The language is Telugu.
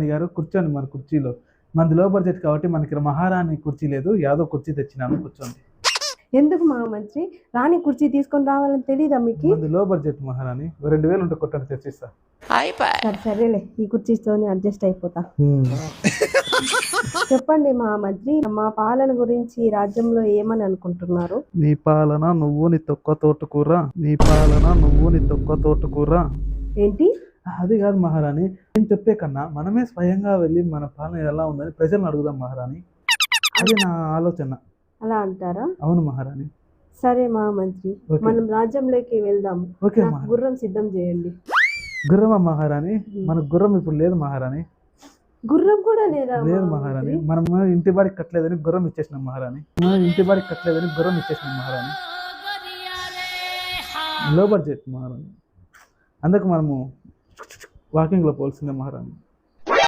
రాణి గారు కూర్చోండి మన కుర్చీలో. మనది లో బడ్జెట్ కాబట్టి మనకి మహారాణి కుర్చీ లేదు యాదో కుర్చీ తెచ్చినాను కూర్చోండి. ఎందుకు మహామంత్రి రాణి కుర్చీ తీసుకొని రావాలని తెలీదా మీకు? మనది లో బడ్జెట్ మహారాణి రెండు వేలు ఉంటే కొట్టండి తెచ్చిస్తా. సరే సరేలే ఈ కుర్చీతోని అడ్జస్ట్ అయిపోతా. చెప్పండి మహామంత్రి మా పాలన గురించి ఈ రాజ్యంలో ఏమని అనుకుంటున్నారు? నీ పాలన నువ్వు నీ తొక్క తోటకూర నీ పాలన నువ్వు నీ తొక్క తోటకూర. ఏంటి? అది కాదు మహారాణి. నేను చెప్పే కన్నా మనమే స్వయంగా వెళ్ళి మన పాలన ఎలా ఉందని ప్రజలను అడుగుదాం మహారాణి. అది నా ఆలోచన. అలా అంటారా? అవును మహారాణి. సరే మహామంత్రి మనం రాజ్యంలోకి వెళ్దాం. ఓకే గుర్రం సిద్ధం చేయండి. గుర్రమా మహారాణి? మన గుర్రం ఇప్పుడు లేదు మహారాణి. గుర్రం కూడా లేదా లేదు మహారాణి. మనం ఇంటి బాడికి కట్టలేదని గుర్రం ఇచ్చేసినాం మహారాణి. మనం ఇంటి బాడికి కట్టలేదని గుర్రం ఇచ్చేసినాం మహారాణి. లో బడ్జెట్ మహారాణి. అందుకు మనము వాకింగ్లో పోల్సిందే మహారాణి.